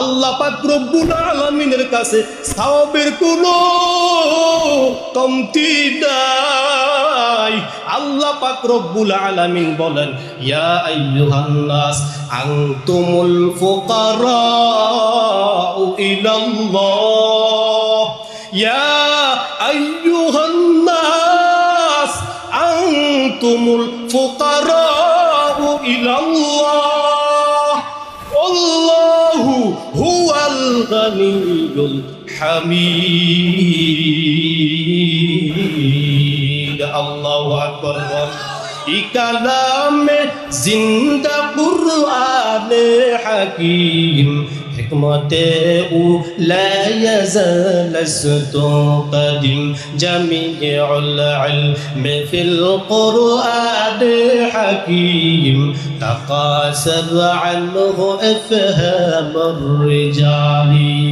আল্লাহ পাক রব্বুল কাছে সাওয়াবের কোনো কমতি নাই আল্লাহ পাক রব্বুল আলামিন বলেন, ইয়া আইয়ুহান নাস আনতুমুল ফুকারা ইলাল্লাহ। ইয়া আইয়ুহান নাস আনতুমুল ফুকারা غني حميد الله أكبر. كلام زند قرآن حكيم حكمته لا يزال استقدم جميع العلم في القرآن حكيم. تقاسم عنه إفهام الرجال.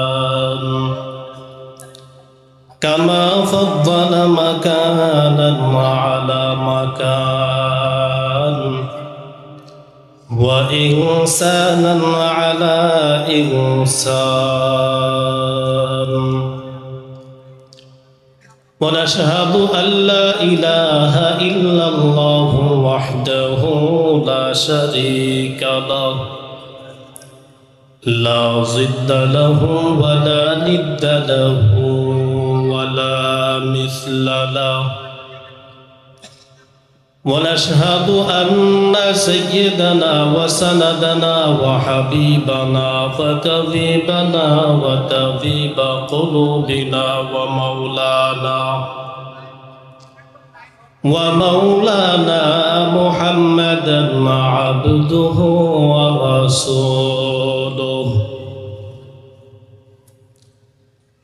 كما فضل مكانا على مكان. وإنسانا على إنسان. ونشهد أن لا إله إلا الله وحده لا شريك له. لا ضد له ولا ند له. مثل له ونشهد أن سيدنا وسندنا وحبيبنا وطبيبنا وطبيب قلوبنا ومولانا ومولانا محمدا عبده ورسوله.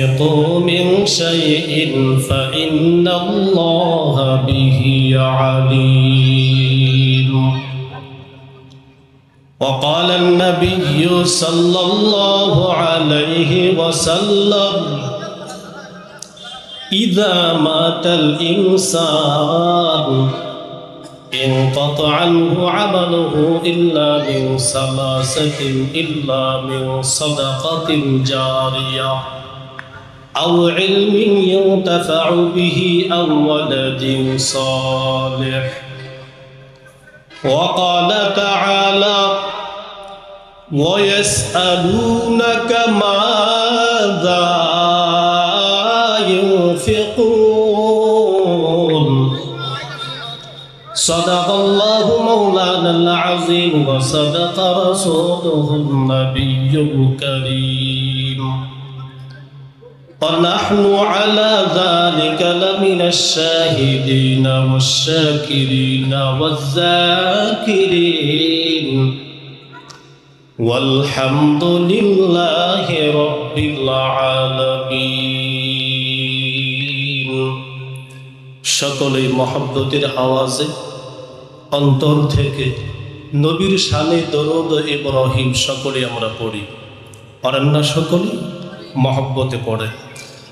تنفقوا من شيء فإن الله به عليم. وقال النبي صلى الله عليه وسلم إذا مات الإنسان انقطع عنه عمله إلا من ثلاثة إلا من صدقة جارية. أو علم ينتفع به أو ولد صالح. وقال تعالى ويسألونك ماذا ينفقون. صدق الله مولانا العظيم وصدق رسوله النبي الكريم. ونحن على ذلك لمن الشاهدين والشاكرين والذاكرين والحمد لله رب العالمين সকলেই মহব্বতের আওয়াজে অন্তর থেকে নবীর শানে দরদ ইব্রাহিম সকলে আমরা পড়ি পারেন না সকলে মহব্বতে পড়ে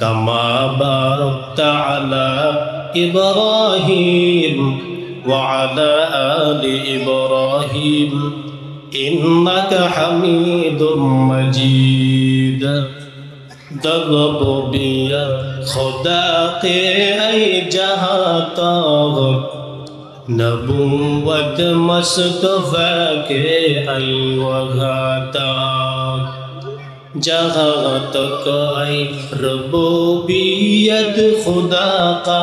كما باركت على إبراهيم وعلى آل إبراهيم. إنك حميد مجيد. درب بیا خدا کے ای جہاں تاغ نبوت مصطفیٰ کے ای जहाँ तक आई रबोबियत खुदा का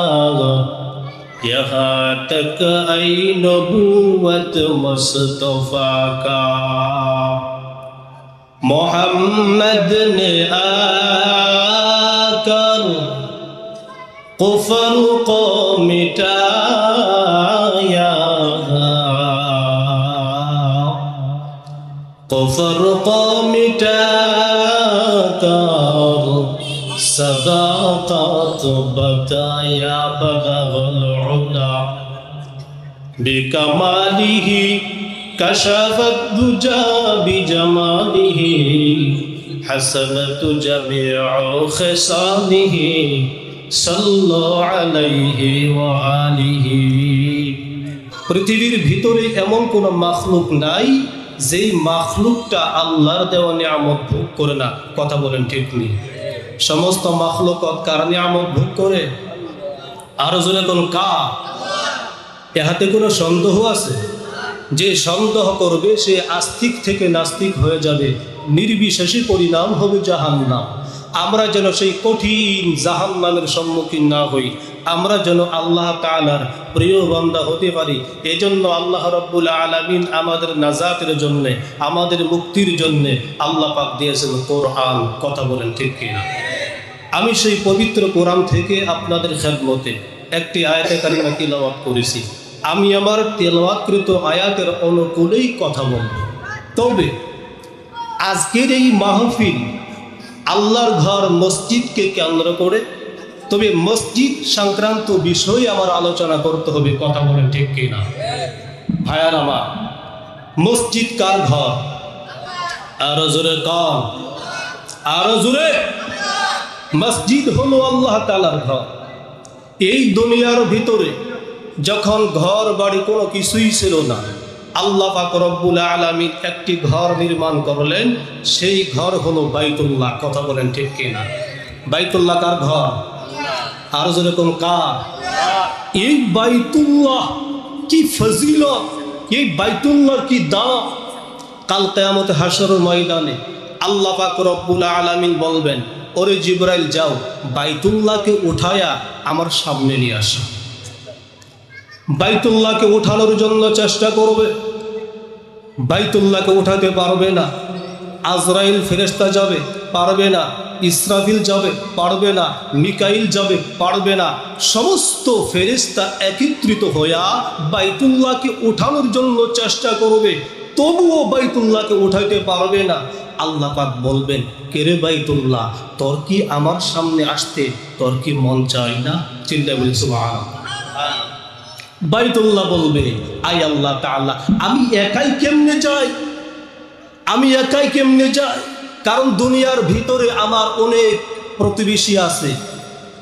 यहाँ तक आई नबूवत मुस्तफ़ा का मोहम्मद ने आकर कुफर को मिटाया कुफर को الأطار صداقات بكى يا بلغ العلا بكماله كشف الدجى بجماله حسبت جميع خصاله صلوا عليه وآله পৃথিবীর ভিতরে এমন কোন মাখলুক নাই যেই মাখলুকটা আল্লাহর দেওয়া নিয়ামত ভোগ করে না, কথা বলেন ঠিক নেই। সমস্ত মাখলুকত কার নিয়ামত ভোগ করে? আরও জোরে কোন কা এহাতে কোনো সন্দেহ আছে? যে সন্দেহ করবে, সে আস্তিক থেকে নাস্তিক হয়ে যাবে। নির্বিশেষে পরিণাম হবে জাহান্নাম। আমরা যেন সেই কঠিন জাহান্নামের সম্মুখীন না হই। আমরা যেন আল্লাহ তালার প্রিয় বান্দা হতে পারি। এজন্য আল্লাহ রব্বুল আলমিন আমাদের নাজাতের জন্যে, আমাদের মুক্তির জন্যে আল্লাহ পাক দিয়েছেন কোরআন। কথা বলেন ঠিক কিনা? আমি সেই পবিত্র কোরআন থেকে আপনাদের খেদমতে একটি আয়াতে কারিমা তিলাওয়াত করেছি। আমি আমার তেলাওয়াতকৃত আয়াতের অনুকূলেই কথা বলব। তবে আজকের এই মাহফিল আল্লাহর ঘর মসজিদকে কেন্দ্র করে তবে মসজিদ সংক্রান্ত বিষয়ে আমার আলোচনা করতে হবে, কথা বলেন ঠিক কিনা? ভাইয়ার আমার, মসজিদ কার ঘর? আরও জোরে কম আরও জোরে? মসজিদ হলো আল্লাহ তালার ঘর। এই দুনিয়ার ভিতরে যখন ঘর বাড়ি কোনো কিছুই ছিল না, আল্লাহ রব্বুল আলমী একটি ঘর নির্মাণ করলেন। সেই ঘর হলো বাইতুল্লাহ, কথা বলেন ঠিক কিনা? বাইতুল্লাহ কার ঘর? আর যেরকম কার? এই বাইতুল্লাহ কি ফজিলত? এই বাইতুল্লাহর কি দাম কাল কেয়ামত হাসর ময়দানে আল্লাহ পাক রব্বুল আলামিন বলবেন, ওরে জিব্রাইল, যাও, বাইতুল্লাহকে উঠায়া আমার সামনে নিয়ে আসো। বাইতুল্লাহকে উঠানোর জন্য চেষ্টা করবে। বাইতুল্লাহকে উঠাতে পারবে না। আজরাইল ফেরেস্তা যাবে, পারবে না। ইসরাফিল যাবে, পারবে না। মিকাইল যাবে, পারবে না। সমস্ত ফেরেস্তা একত্রিত হইয়া বাইতুল্লাহকে উঠানোর জন্য চেষ্টা করবে। তবুও বাইতুল্লাহকে উঠাইতে পারবে না। আল্লাহ পাক বলবেন কেরে বাইতুল্লাহ, তোর কি আমার সামনে আসতে, তোর কি মন চায় না? চিন্তা বলি সুবহানাল্লাহ। বাইতুল্লাহ বলবে আই আল্লাহ তাআলা, আমি একাই কেমনে যাই? আমি একাই কেমনে যাই? কারণ দুনিয়ার ভিতরে আমার অনেক প্রতিবেশী আছে।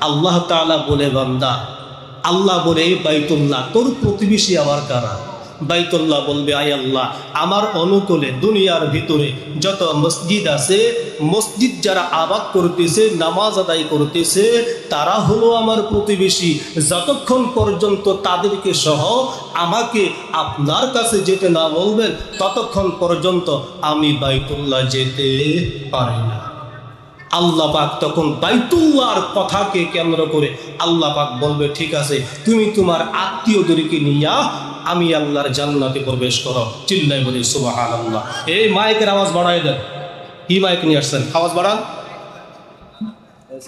আল্লাহ তালা বলে, বান্দা, আল্লাহ বলে "এই বাইতুল্লাহ, তোর প্রতিবেশী আমার কারা? বাইতুল্লাহ বলবে আই আল্লাহ, আমার অনুকূলে দুনিয়ার ভিতরে যত মসজিদ আছে, মসজিদ যারা আবাদ করতেছে, নামাজ আদায় করতেছে, তারা হলো আমার প্রতিবেশী। যতক্ষণ পর্যন্ত তাদেরকে সহ আমাকে আপনার কাছে যেতে না বলবেন, ততক্ষণ পর্যন্ত আমি বাইতুল্লাহ যেতে পারি না। আল্লাহ পাক তখন বাইতুল্লাহর কথাকে কেন্দ্র করে আল্লাহ পাক বলবে, ঠিক আছে, তুমি তোমার আত্মীয়দেরকে নিয়া আমি আল্লাহর জান্নাতে প্রবেশ করো। চিল্লাই বলি সুবাহ আল্লাহ এই মাইকের আওয়াজ বাড়াই দেন। কি মাইক নিয়ে আসছেন? আওয়াজ বাড়ান।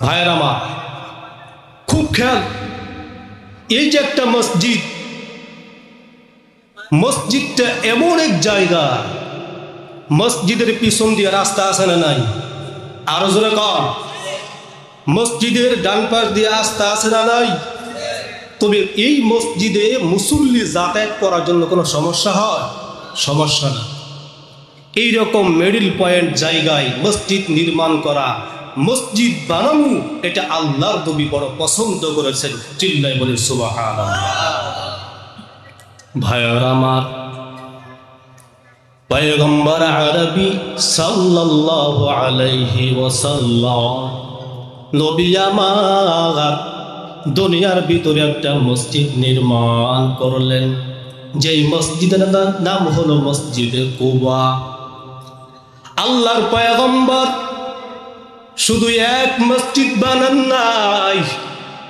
ভাইয়ের আমার খুব খেয়াল। এই যে একটা মসজিদ, মসজিদটা এমন এক জায়গা, মসজিদের পিছন দিয়ে রাস্তা আছে না নাই? আরও জোরে কম মসজিদের ডান পাশ দিয়ে রাস্তা আছে না নাই? তবে এই মসজিদে মুসল্লি যাতায়াত করার জন্য কোনো সমস্যা হয়? সমস্যা না। এইরকম মিডিল পয়েন্ট জায়গায় মসজিদ নির্মাণ করা, মসজিদ বানানো, এটা আল্লাহর নবী বড় পছন্দ করেছেন। চিল্লাই বলে সুবাহান ভাইয়ার আমার পয়গম্বর আরবি সাল্লাল্লাহু আলাইহি ওয়াসাল্লাম, নবী আমার দুনিয়ার ভিতরে একটা মসজিদ নির্মাণ করলেন। যেই মসজিদের নাম হলো মসজিদে কুবা। আল্লাহর পয়গম্বর শুধু এক মসজিদ বানান নাই,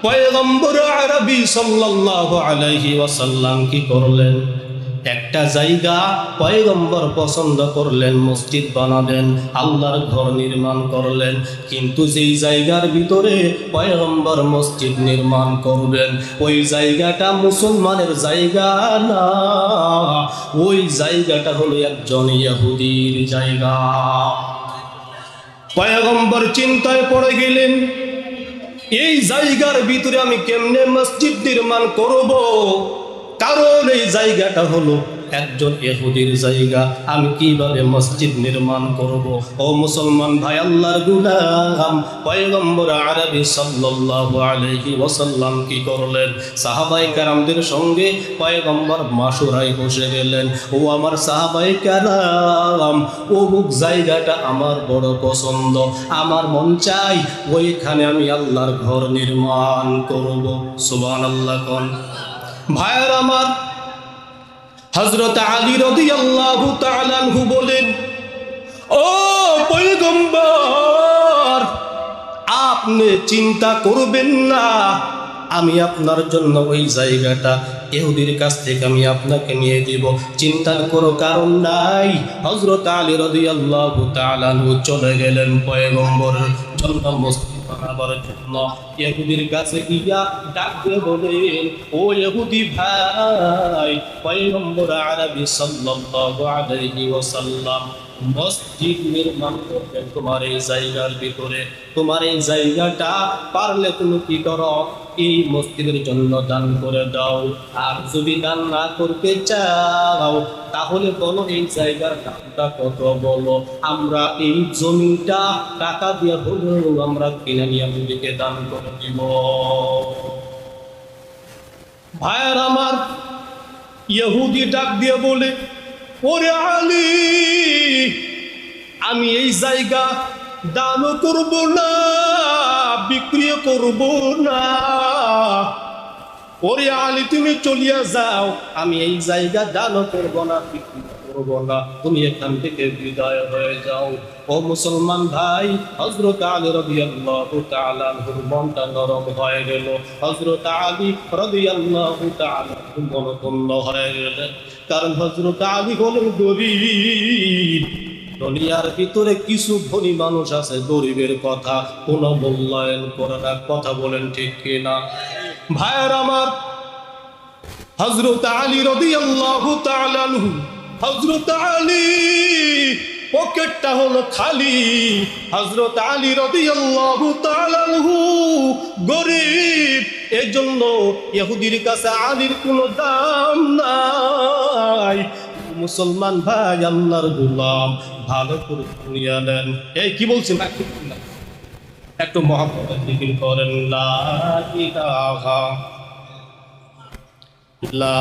পয়গম্বর আরবি সাল্লাল্লাহু আলাইহি ওয়াসাল্লাম কি করলেন? একটা জায়গা পয়গম্বর পছন্দ করলেন, মসজিদ বানালেন, আল্লাহর ঘর নির্মাণ করলেন। কিন্তু যেই জায়গার ভিতরে পয়গম্বর মসজিদ নির্মাণ করবেন, ওই জায়গাটা মুসলমানের জায়গা না। ওই জায়গাটা হলো একজন ইহুদির জায়গা। পয়গম্বর চিন্তায় পড়ে গেলেন, এই জায়গার ভিতরে আমি কেমনে মসজিদ নির্মাণ করব? কারণ এই জায়গাটা হলো একজন এহুদির জায়গা। আমি কীভাবে মসজিদ নির্মাণ করব? ও মুসলমান ভাই, আল্লাহর গুলাম, পয়গম্বর আরবি সাল্লাল্লাহু আলাইহি ওয়াসাল্লাম কি করলেন? সাহাবাই কারামদের সঙ্গে পয়গম্বর মাসুরাই বসে গেলেন। ও আমার সাহাবাই কারাম ও বুক জায়গাটা আমার বড় পছন্দ। আমার মন চাই ওইখানে আমি আল্লাহর ঘর নির্মাণ করব। সুবহানাল্লাহ কোন। ভাইয়ার আমার হজরত আলী রাদিয়াল্লাহু তাআলা আনহু বলেন, ও পয়গম্বর, আপনি চিন্তা করবেন না, আমি আপনার জন্য ওই জায়গাটা এহুদির কাছ থেকে আমি আপনাকে নিয়ে দিব। চিন্তার কোনো কারণ নাই। হজরত আলী রাদিয়াল্লাহু তাআলা আনহু চলে গেলেন পয়গম্বরের জন্য মসজিদ বানাবার জন্য ইহুদির কাছে গিয়া ডাক দিয়ে বলেন, ও ইহুদি ভাই, পয়গম্বর আরবি সাল্লাল্লাহু আলাইহি ওয়াসাল্লাম মসজিদ নির্মাণ করবেন তোমার এই জায়গার ভিতরে। তোমার এই জায়গাটা পারলে তুমি কি করো? এই মসজিদের জন্য দান করে দাও। আর যদি দান না করতে চাও, তাহলে বলো এই জায়গার দামটা কত বলো। আমরা এই জমিটা টাকা দিয়ে হলেও আমরা কিনে নিয়ে নদীকে দান করে দিব। ভাইয়ার আমার, ইহুদি ডাক দিয়ে বলে ওরে আলী, আমি এই জায়গা দান করব না বিক্রি করব না। ওরে আলী, তুমি চলিয়া যাও, আমি এই জায়গা দান করব না বিক্রি না। তুমি এখান থেকে বিদায় হয়ে যাও। ও মুসলমান ভাই হজরত আলী তাআলা আনহুর মনটা নরম হয়ে গেল। হজরত আলী তাআলা আনহু মনপূর্ণ হয়ে গেলেন। কারণ হজরত আলী হলেন গরিব। দুনিয়ার ভিতরে কিছু ধনী মানুষ আছে, গরিবের কথা কোনো মূল্যায়ন করে না। কথা বলেন ঠিক কিনা? ভাইয়ের আমার হজরত আলী রাদিয়াল্লাহু তাআলা আনহু হজরত আলী, পকেটটা হলো খালি। হজরত আলী আনহু গরিব, এজন্য ইহুদির কাছে আলীর কোনো দাম নাই। মুসলমান ভাই, আল্লাহর গোলাম, ভালো করে শুনিয়া নেন। এই কি বলছেন? একটু মহাপ্রভু জিকির করেন। লা ইলাহা, লা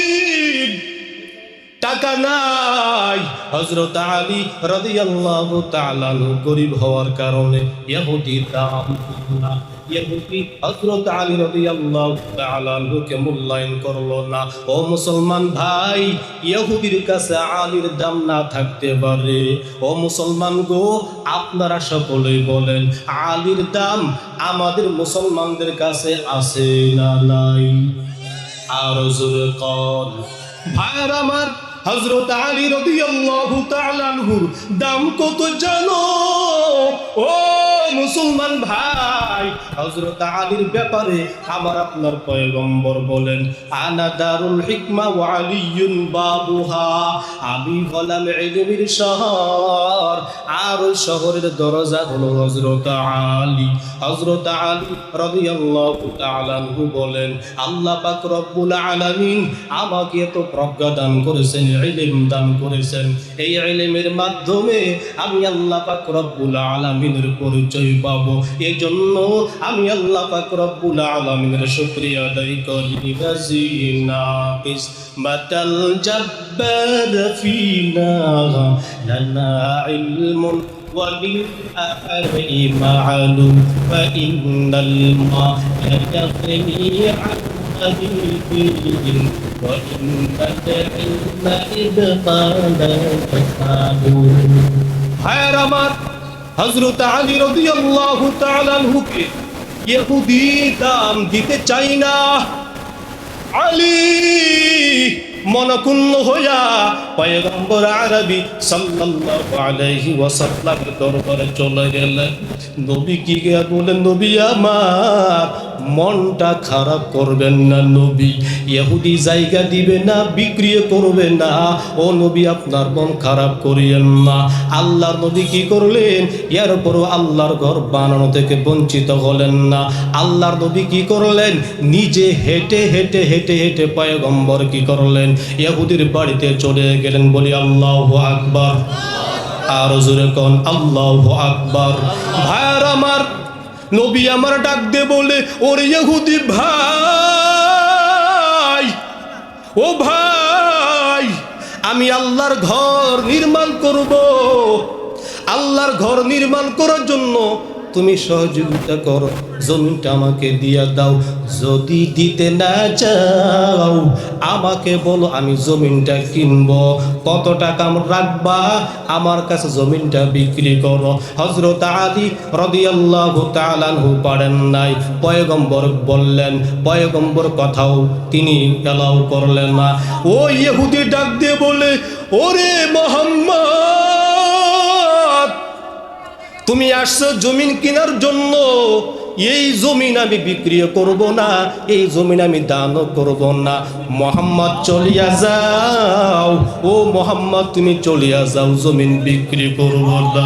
টাকা নাই। হজরত আলী রাদিয়াল্লাহু তাআলা গরিব হওয়ার কারণে দাম না না। ও মুসলমান ভাই, ইহুদির কাছে আলীর দাম না থাকতে পারে। মুসলমান গো, আপনারা সকলেই বলেন, আলীর দাম আমাদের মুসলমানদের কাছে আছে না নাই? আর আমার হজরত আলী আনহুর দাম কত জানো? ও মুসলমান ভাই হজরত আলীর ব্যাপারে আমার আপনার পয়গম্বর বলেন, আনা দারুল হিকমা ওয়া আলিয়ুন বাবুহা। আমি হলাম ইলমের শহর, আর ওই শহরের দরজা হলো হজরত আলী। হজরত আলী তাআলা আনহু বলেন, আল্লাহ পাক রব্বুল আলামিন আমাকে এত প্রজ্ঞা দান করেছেন ইলম দান করেছেন এই ইলমের মাধ্যমে আমি আল্লাহ পাক রব্বুল আলামিনের পরিচয় পাবো এই জন্য আমি আল্লাহ পাক রব্বুল আলামিনের শুকরিয়া আদায় করি বাজিনা কিসমাতাল জব্বার ফিনা লানা ইলমুন وللأهل معلوم فإن الماء يغني عن حديثهم وإن العلم إبطال فساد হায়ার আমার হজরত আলী রাদিয়াল্লাহু তাআলা আনহুকে ইহুদি দাম দিতে চাই না আলী মনকুন্ন হইয়া পয়গম্বর আরবি সাল্লাল্লাহু আলাইহি ওয়াসাল্লামের দরবারে চলে গেলেন। নবী কি গিয়া বলেন নবী আমার, মনটা খারাপ করবেন না নবী। ইহুদি জায়গা দিবে না, বিক্রি করবে না। ও নবী, আপনার মন খারাপ করিয়েন না। আল্লাহর নবী কি করলেন এর উপরও আল্লাহর ঘর বানানো থেকে বঞ্চিত হলেন না। আল্লাহর নবী কি করলেন, নিজে হেঁটে হেঁটে হেঁটে হেঁটে পয়গম্বর কি করলেন ইহুদির বাড়িতে চলে গেলেন বলি, আল্লাহ আকবার। আর জোরে কন, আল্লাহ আকবার। ভাইয়ার আমার, নবী আমার ডাক দে বলে, ওর ইহুদি ভাই, ও ভাই, আমি আল্লাহর ঘর নির্মাণ করব। আল্লাহর ঘর নির্মাণ করার জন্য তুমি সহযোগিতা করো, জমিনটা আমাকে দিয়া দাও। যদি দিতে না চাও, আমাকে বলো, আমি জমিনটা কিনবো। কত টাকা রাখবা? আমার কাছে জমিনটা বিক্রি করো। হজরত আলী রদিয়াল্লাহু তাআলাহু পারেন নাই। পয়গম্বর বললেন, পয়গম্বর কথাও তিনি এলাও করলেন না। ও ইহুদি ডাক দিয়ে বলে, ওরে মোহাম্মদ, তুমি আসছো জমিন কেনার জন্য। এই জমিন আমি বিক্রি করব না, এই জমিন আমি দানও করব না। মোহাম্মদ চলিয়া যাও, ও মোহাম্মদ, তুমি চলিয়া যাও, জমিন বিক্রি করব না।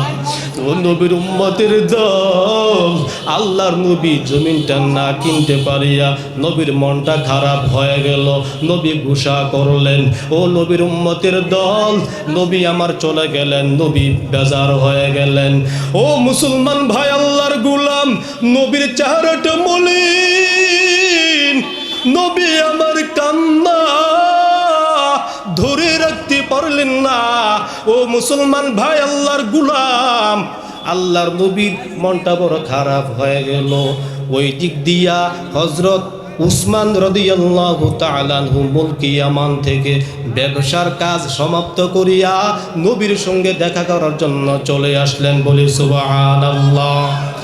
ও নবীর উম্মতের দল, আল্লাহর নবী জমিনটা না কিনতে পারিয়া নবীর মনটা খারাপ হয়ে গেল। নবী ঘোষা করলেন, ও নবীর উম্মতের দল, নবী আমার চলে গেলেন, নবী বেজার হয়ে গেলেন। ও মুসলমান ভাই আল্লাহর গুলাম, নবীর চেহারাটা মলিন। নবী আমার কান্না ধরে রাখতে পারলেন না। ও মুসলমান ভাই, আল্লাহর গুলাম। আল্লাহর নবীর মনটা বড় খারাপ হয়ে গেল। ওই দিক দিয়া হজরত উসমান রদিয়াল্লাহু তাআলাহু মুলকি আমান থেকে ব্যবসার কাজ সমাপ্ত করিয়া নবীর সঙ্গে দেখা করার জন্য চলে আসলেন বলে সুবহানাল্লাহ।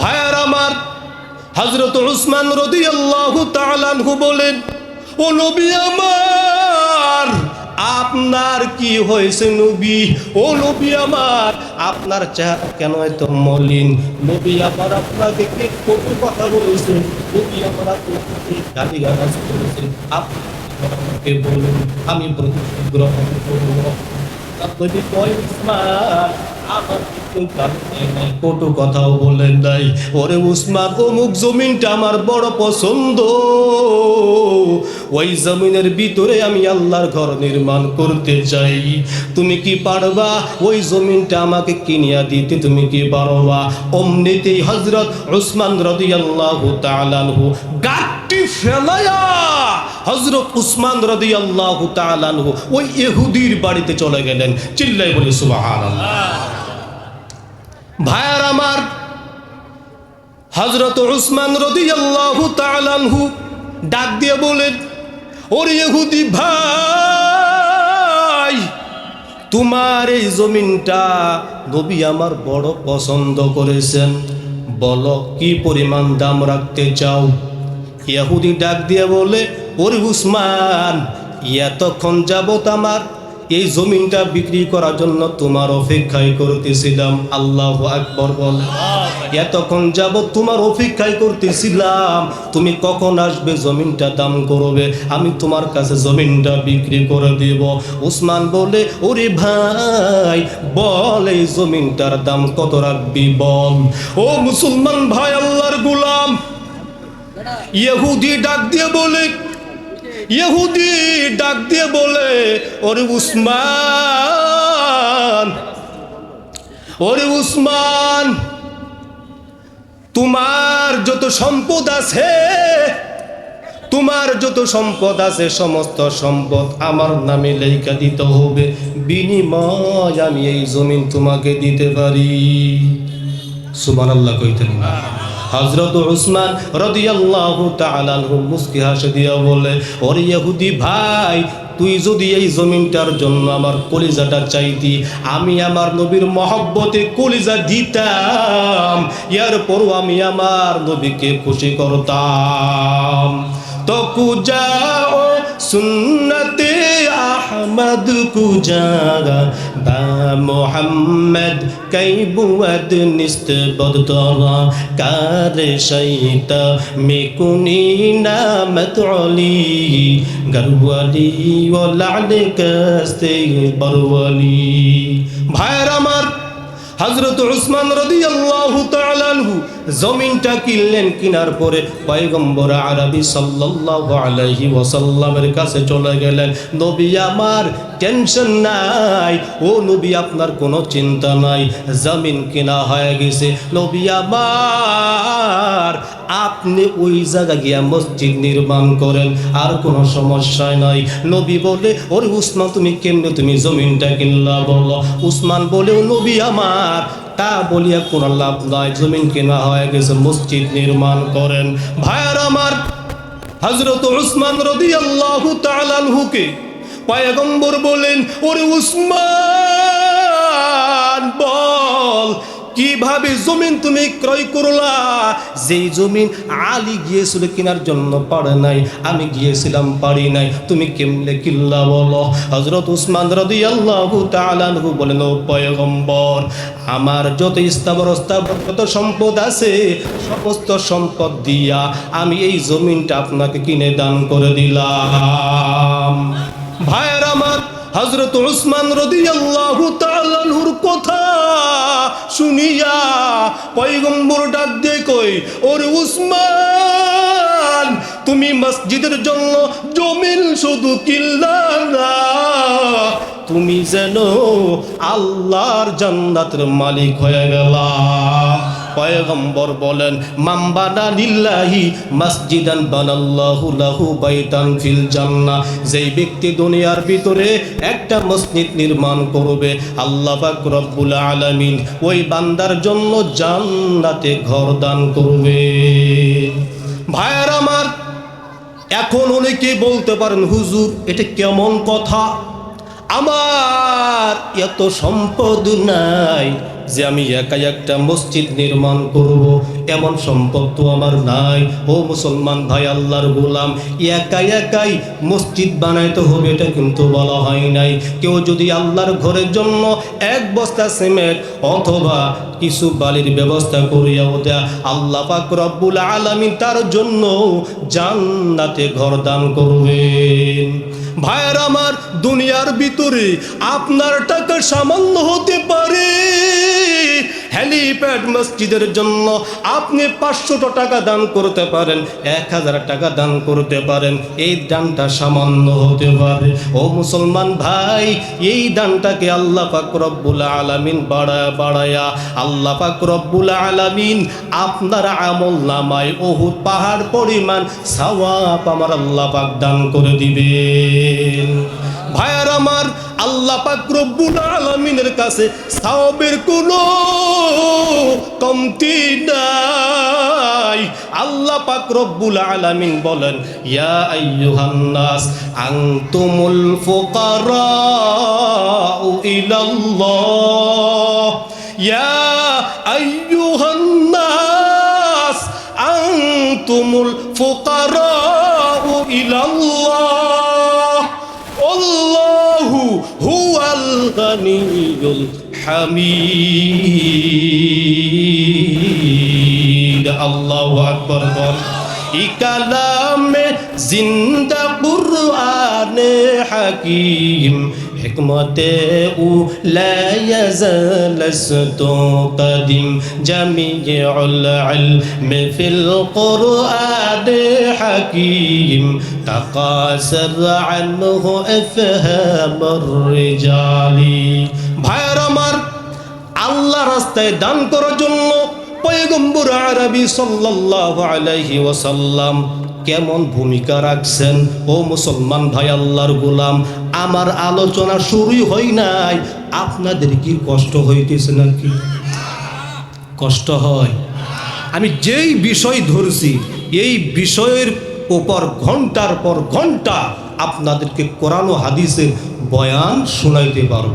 ভাইয়ার আমার বলেন আপনার কি হয়েছে নবী? ও নবী আমার, আপনার চেহারা কেন এত মলিন? নবী আমার আপনাকে কত কথা বলেছেন নবী আমার আপনাকে গালি গালাজ করেছেন? আপনি আমাকে বলুন, আমি গ্রহণ করব। কটু কথাও বলেন নাই। ওরে উসমান, অমুক জমিনটা আমার বড় পছন্দ। ওই জমিনের ভিতরে আমি আল্লাহর ঘর নির্মাণ করতে চাই। তুমি কি পারবা? ওই জমিনটা আমাকে কিনিয়া দিতে তুমি কি পারবা? অমনিতেই হজরত উসমান রদিয়াল্লাহু তাআলাহু গাটটি ফেলায়া হজরত উসমান রদি আল্লাহ তালানহু ওই এহুদির বাড়িতে চলে গেলেন। চিল্লাই বলে সুবাহ ভাইয়ার আমার হজরত উসমান রদি আল্লাহ তালানহু ডাক দিয়ে বলেন, ওরে ইহুদি ভাই, তোমার এই জমিনটা নবী আমার বড় পছন্দ করেছেন। বলো, কি পরিমাণ দাম রাখতে চাও? ইয়াহুদি ডাক দিয়ে বলে, ওরে উসমান, এতক্ষণ যাবত আমার এই জমিনটা বিক্রি করার জন্য তোমার অপেক্ষায় করতেছিলাম। আল্লাহ আকবর বল। এতক্ষণ যাব তোমার অপেক্ষায় করতেছিলাম। তুমি কখন আসবে জমিনটা দাম করবে? আমি তোমার কাছে জমিনটা বিক্রি করে দেব। উসমান বলে, ওরে ভাই, বল এই জমিনটার দাম কত রাখবি বল? ও মুসলমান ভাই, আল্লাহর গুলাম, ইহুদি ডাক দিয়ে বলে ইহুদি ডাক দিয়ে বলে, ওরে উসমান ওরে উসমান, তোমার যত সম্পদ আছে, তোমার যত সম্পদ আছে, সমস্ত সম্পদ আমার নামে লেখা দিতে হবে। বিনিময় আমি এই জমিন তোমাকে দিতে পারি। সুমান আল্লাহ কইতেন না। হজরত উসমান রদিয়াল্লাহু মুস্কি হাসে দিয়া বলে, ওরে ইহুদি ভাই, তুই যদি এই জমিনটার জন্য আমার কলিজাটা চাইতি, আমি আমার নবীর মহব্বতে কলিজা দিতাম ইয়ার পরও আমি আমার নবীকে খুশি করতাম। তো কুজাও সুন্নতে আহমদ কুজাগা বা মোহাম্মদ কই বুয়াদ নিস্ত বদতরা কার শৈতা মেকুনি নামত অলি, গরওয়ালি ও লাল কস্তে বরওয়ালি। ভাইয়ের আমার হজরত উসমান আল্লাহ তালু জমিনটা কিনলেন, কিনার পরে পয়গম্বর আরবি সাল্লাহ আলহি ওসাল্লামের কাছে চলে গেলেন। নবী, আমার টেনশন নাই। ও নবী, আপনার কোনো চিন্তা নাই। জমিন কিনা হয়ে গেছে। নবী, আমার আপনি ওই জায়গা গিয়া মসজিদ নির্মাণ করেন, আর কোনো সমস্যা নাই। নবী বলে, ওরে উসমান, তুমি কেমনে তুমি জমিনটা কিনলা বলো? উসমান বলে ও নবী আমার, তা বলিয়া কোন লাভ নাই। জমিন কেনা হয়ে গেছে, মসজিদ নির্মাণ করেন। ভাইয়ার আমার হজরত উসমান রদি আল্লাহ তালানহুকে পায়গম্বর বলেন, ওরে উসমান, বল কীভাবে জমিন তুমি ক্রয় করলা? যেই জমিন আলী গিয়েছিল কেনার জন্য পারে নাই, আমি গিয়েছিলাম পারি নাই। তুমি কেমনে কিল্লা বলো? হজরত উসমান রদি আল্লাহ তালানহু বলেন পয়গম্বর, আমার যত স্থাবর যত সম্পদ আছে, সমস্ত সম্পদ দিয়া আমি এই জমিনটা আপনাকে কিনে দান করে দিলাম। ভাইয়ের আমার হজরত উসমান রদিয়াল্লাহু তাআলার কথা শুনিয়া পয়গম্বর ডাক দিয়ে কই ওরে উসমান, তুমি মসজিদের জন্য জমিন শুধু কিল্লা না। তুমি যেন আল্লাহর জান্নাতের মালিক হয়ে গেলা। পয়গম্বর বলেন মাম্বানা লিল্লাহি মসজিদান বানাল্লাহু লাহু বাইতান ফিল জান্নাহ। যেই ব্যক্তি দুনিয়ার ভিতরে একটা মসজিদ নির্মাণ করবে, আল্লাহ পাক রব্বুল আলামিন ওই বান্দার জন্য জান্নাতে ঘর দান করবে। ভাইয়ার আমার, এখন অনেকে বলতে পারেন, হুজুর, এটা কেমন কথা? আমার এত সম্পদ নাই যে আমি একাই একটা মসজিদ নির্মাণ করব, এমন সম্পদ তো আমার নাই। ও মুসলমান ভাই, আল্লাহর গোলাম, একাই একাই মসজিদ বানাইতে হবে, এটা কিন্তু বলা হয় নাই। কেউ যদি আল্লাহর ঘরের জন্য এক বস্তা সিমেন্ট অথবা কিছু বালির ব্যবস্থা করিয়াও দেয়া, আল্লাহ পাক রব্বুল আলামিন তার জন্য জান্নাতে ঘর দান করবেন। ভাইয়ের আমার দুনিয়ার ভিতরে আপনার টাকা সামান্য হতে পারে। এলিপ্যাড মসজিদের জন্য আপনি পাঁচশোটা টাকা দান করতে পারেন, এক হাজার টাকা দান করতে পারেন। এই দানটা সামান্য হতে পারে। ও মুসলমান ভাই, এই দানটাকে আল্লাহ পাক রব্বুল আলামিন বাড়ায়া বাড়ায়া, আল্লাহ পাক রব্বুল আলামিন আপনার আমল নামায় ওহুদ পাহাড় পরিমাণ সাওয়াব আমার আল্লাহ পাক দান করে দিবেন। ভাইয়ার আমার আল্লাহ পাক রব্বুল আলামিনের কাছে সাওয়াবের কোনো কমতি নাই। আল্লাহ পাক রব্বুল আলামিন বলেন, ইয়া আইয়ুহান নাস আনতুমুল ফুকারা ইলাল্লাহ। ইয়া আইয়ুহান নাস আনতুমুল ফুকারা ইলাল্লাহ। হুয়াল গানিয়ুল হামিদ আল্লাহু আকবার বল ই কালামে জিন্দা কুরআনে হাকিম হিকমতে উ লা ইয়াজালস্তু قديم جميع العلم في القرآن حكيم تقاصر عنه افهام الرجال ভাইয়ের আমার আল্লাহ রাস্তায় দান করার জন্য পয়গম্বর আরবি সাল্লাল্লাহু আলাইহি ওয়াসাল্লাম কেমন ভূমিকা রাখছেন? ও মুসলমান ভাই, আল্লাহর গোলাম, আমার আলোচনা শুরুই হয় নাই। আপনাদের কি কষ্ট হইতেছে নাকি? কষ্ট হয়। আমি যেই বিষয় ধরছি, এই বিষয়ের উপর ঘণ্টার পর ঘণ্টা আপনাদেরকে কোরআন ও হাদিসের বয়ান শোনাইতে পারব।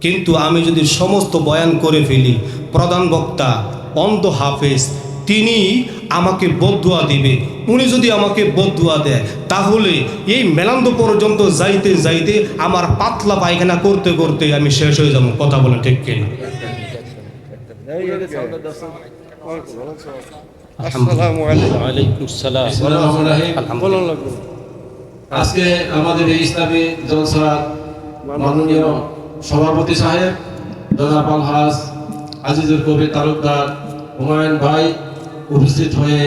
কিন্তু আমি যদি সমস্ত বয়ান করে ফেলি, প্রধান বক্তা, অন্ধ হাফেজ, তিনি আমাকে বদুয়া দিবে উনি যদি আমাকে বদুয়া দেয় তাহলে এই মেলান্দ পর্যন্ত যাইতে যাইতে আমার পাতলা পায়খানা করতে করতে আমি শেষ হয়ে যাব। কথা বলে ঠিক কিনা? আসসালামু আলাইকুম ওয়ালাইকুম সালাম আলহামদুলিল্লাহ। আজকে আমাদের এই ইসলামী জলসার মাননীয় সভাপতি সাহেব জনাব আলহাজ আজিজুল কবির তালুকদার হুমায়ুন ভাই উপস্থিত হয়ে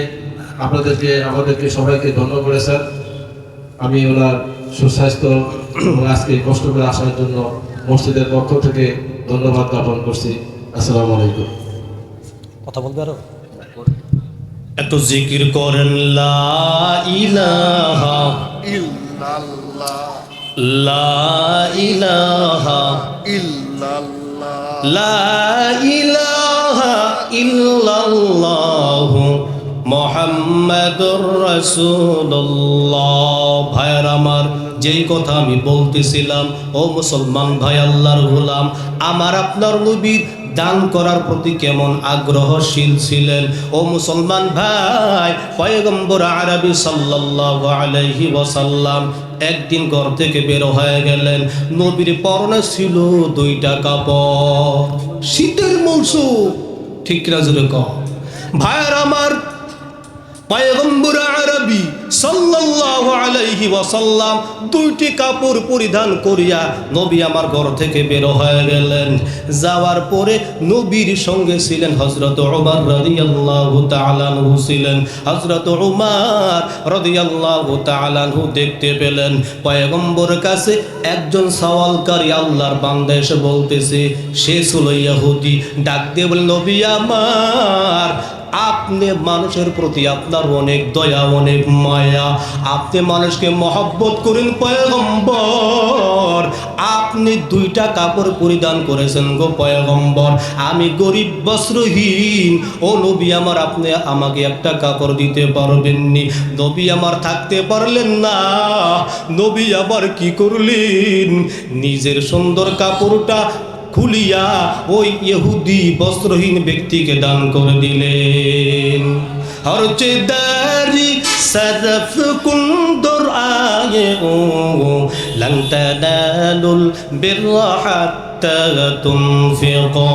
আপনাদেরকে আমাদেরকে সবাইকে ধন্য করেছেন আমি ওনার সুস্বাস্থ্য এবং আজকে কষ্ট করে আসার জন্য মসজিদের পক্ষ থেকে ধন্যবাদ জ্ঞাপন করছি। আসসালামু আলাইকুম। কথা বলবে আরও? এত জিকির করেন লা ইলাহা ইল্লাল্লাহ। লা ইলাহা ইল্লাল্লাহ। লা ইলাহা ইল্লাল্লাহ মোহাম্মদুর রাসূলুল্লাহ। ভাইয়ের আমার যেই কথা আমি বলতেছিলাম, ও মুসলমান ভাই, আল্লাহর গোলাম, আমার আপনার নবীর দান করার প্রতি কেমন আগ্রহশীল ছিলেন? ও মুসলমান ভাই, পয়গম্বর আরবি সাল্লাল্লাহু আলাইহি ওয়াসাল্লাম একদিন ঘর থেকে বের হয়ে গেলেন। নবীর পরনে ছিল দুইটা কাপড়। শীতের মৌসুম, ঠিক না জোরে ক আমার পয়গম্বর আরবি আলাইহি ওয়াসাল্লাম দুইটি কাপড় পরিধান করিয়া নবী আমার ঘর থেকে বের হয়ে গেলেন। যাওয়ার পরে নবীর সঙ্গে ছিলেন হযরত ওমর রাদিয়াল্লাহু তাআলা আনহু ছিলেন। হযরত ওমর রাদিয়াল্লাহু তাআলা আনহু দেখতে পেলেন। পয়গম্বর কাছে একজন সওয়ালকারী আল্লাহর বান্দা এসে বলতেছে, সে ছিল ইহুদি। ডাক দিয়ে বলে নবী আমার আপনি মানুষের প্রতি আপনার অনেক দয়া, অনেক মায়া। আপনি মানুষকে মহব্বত করেন, পয়গম্বর। আপনি দুইটা কাপড় পরিধান করেছেন গো পয়গম্বর। আমি গরিব, বস্ত্রহীন। ও নবী আমার, আপনি আমাকে একটা কাপড় দিতে পারবেননি। নবী আমার থাকতে পারলেন না। নবী আবার কি করলেন? নিজের সুন্দর কাপড়টা খুলিয়া ওই ইহুদি বস্ত্রহীন ব্যক্তিকে দান করে দিলেন। হরচে তুনফিকু।